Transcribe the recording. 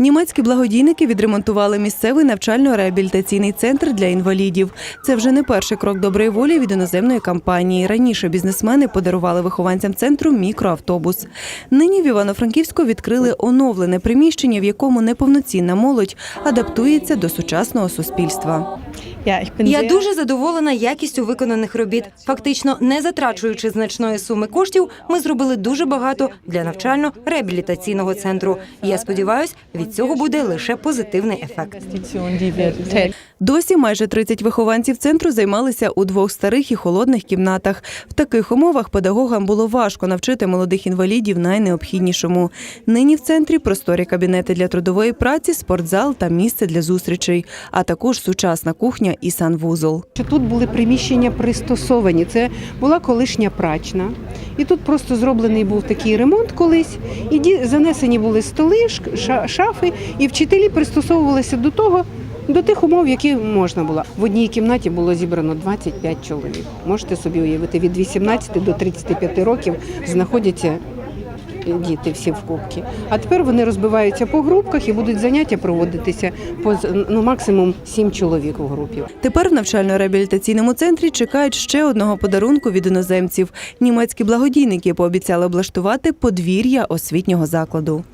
Німецькі благодійники відремонтували місцевий навчально-реабілітаційний центр для інвалідів. Це вже не перший крок доброї волі від іноземної кампанії. Раніше бізнесмени подарували вихованцям центру мікроавтобус. Нині в Івано-Франківську відкрили оновлене приміщення, в якому неповноцінна молодь адаптується до сучасного суспільства. Я дуже задоволена якістю виконаних робіт. Фактично, не затрачуючи значної суми коштів, ми зробили дуже багато для навчально-реабілітаційного центру. Я сподіваюся, від цього буде лише позитивний ефект. Досі майже 30 вихованців центру займалися у двох старих і холодних кімнатах. В таких умовах педагогам було важко навчити молодих інвалідів найнеобхіднішому. Нині в центрі просторі кабінети для трудової праці, спортзал та місце для зустрічей, а також сучасна кухня і санвузол. Що тут були приміщення пристосовані. Це була колишня прачна. І тут просто зроблений був такий ремонт колись. І ді- занесені були столи, шафи, і вчителі пристосовувалися до того, до тих умов, які можна було. В одній кімнаті було зібрано 25 чоловік. Можете собі уявити, від 18 до 35 років знаходяться діти всі в кубки. А тепер вони розбиваються по групках і будуть заняття проводитися по ну, максимум сім чоловік у групі. Тепер в навчально-реабілітаційному центрі чекають ще одного подарунку від іноземців. Німецькі благодійники пообіцяли облаштувати подвір'я освітнього закладу.